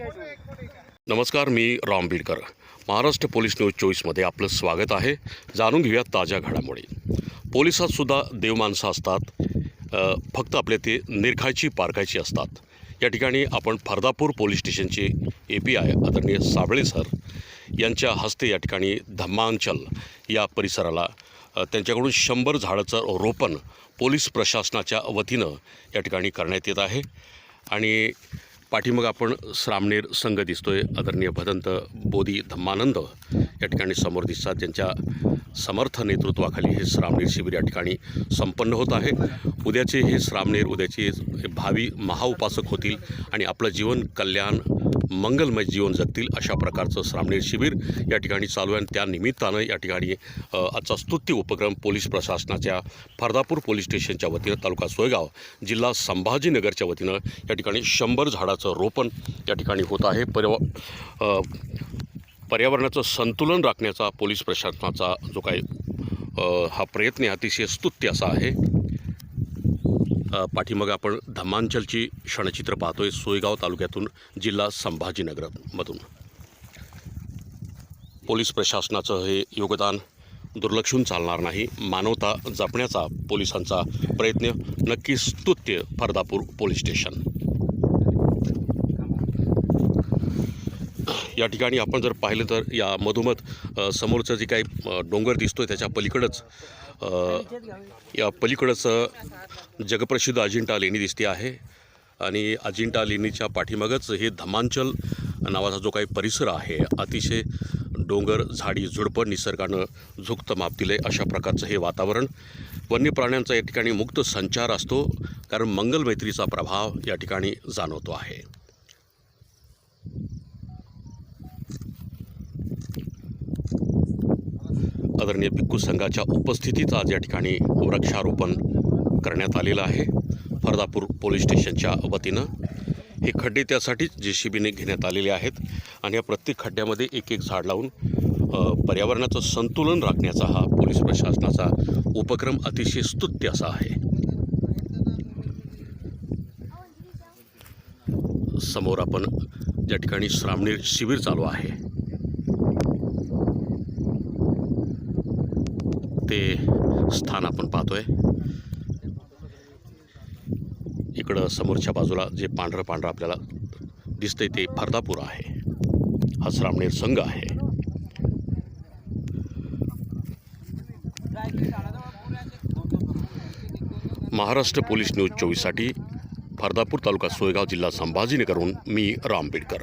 नमस्कार मी Ram Beedkar. Maharashtra police news चोवीसमध्ये आपलं स्वागत आहे. जाणून घेऊया ताज्या घडामोडी. पोलिसातसुद्धा देवमाणसं असतात. फक्त आपले ते निरखायची पारखायची असतात. या ठिकाणी आपण फरदापूर पोलीस स्टेशनचे ए पी आय आदरणीय साबळे सर यांच्या हस्ते या ठिकाणी धम्मांचल या परिसराला त्यांच्याकडून शंभर झाडाचं रोपण पोलीस प्रशासनाच्या वतीनं या ठिकाणी करण्यात येत आहे. आणि पाठीमग आपण श्रामणेर संघ दिसतोय. आदरणीय भदंत बोधी धम्मानंद या ठिकाणी समोर दिसतात. ज्यांच्या समर्थ नेतृत्वाखाली हे श्रामणेर शिबिर या ठिकाणी संपन्न होत आहे. उद्याचे हे श्रामणेर उद्याचे भावी महाउपासक होतील आणि आपलं जीवन कल्याण मंगलमय जीवन जगतील अशा प्रकारचं श्रामणेर शिबिर या ठिकाणी चालू आहे. आणि त्या निमित्तानं या ठिकाणी आजचा स्तुत्य उपक्रम पोलीस प्रशासनाच्या फरदापूर पोलीस स्टेशनच्या वतीनं तालुका सोयगाव जिल्हा संभाजीनगरच्या वतीनं या ठिकाणी शंभर झाडाचं रोपण या ठिकाणी होत आहे. पर्याव पर्यावरणाचं संतुलन राखण्याचा पोलीस प्रशासनाचा जो काही हा प्रयत्न अतिशय स्तुत्य असा आहे. पाठीमागं आपण धम्मांचलची क्षणचित्र पाहतोय सोयगाव तालुक्यातून जिल्हा संभाजीनगरमधून. पोलीस प्रशासनाचं हे योगदान दुर्लक्षून चालणार नाही. मानवता जपण्याचा पोलिसांचा प्रयत्न नक्की स्तुत्य फरदापूर पोलीस स्टेशन. या ठिकाणी आपण जर पाहिलं तर या मधोमध समोरचं जे काही डोंगर डोंगर दिसतोय त्याच्या पलीकडंच या पलीकडंच जगप्रसिद्ध अजिंठा लेणी दिसते आहे. आणि अजिंठा लेणीच्या पाठीमागच हे धमांचल नावाचा जो काही परिसर आहे अतिशय डोंगर झाडी झुडपं निसर्गानं झुकतं माप दिलं आहे अशा प्रकारचं हे वातावरण. वन्य प्राण्यांचा या ठिकाणी मुक्त संचार असतो कारण मंगलमैत्रीचा प्रभाव या ठिकाणी जाणवतो आहे. आदरणीय भिक्खू संघाच्या उपस्थितीत आज या ठिकाणी वृक्षारोपण करण्यात आलेलं आहे. फरदापूर पोलीस स्टेशनच्या वतीनं हे खड्डे त्यासाठीच जे सी बीने घेण्यात आलेले आहेत आणि या प्रत्येक खड्ड्यामध्ये एक एक झाड लावून पर्यावरणाचं संतुलन राखण्याचा हा पोलीस प्रशासनाचा उपक्रम अतिशय स्तुत्य असा आहे. समोर आपण ज्या ठिकाणी श्रामणीर शिबिर चालू आहे ते स्थान आपण पाहतोय. इकडं समोरच्या बाजूला जे पांढरं पांढरं आपल्याला दिसतंय ते फरदापूर आहे. हा श्रामणेर संघ आहे. महाराष्ट्र पोलीस न्यूज चोवीससाठी फरदापूर तालुका सोयगाव जिल्हा संभाजीनगरहून मी राम बिडकर.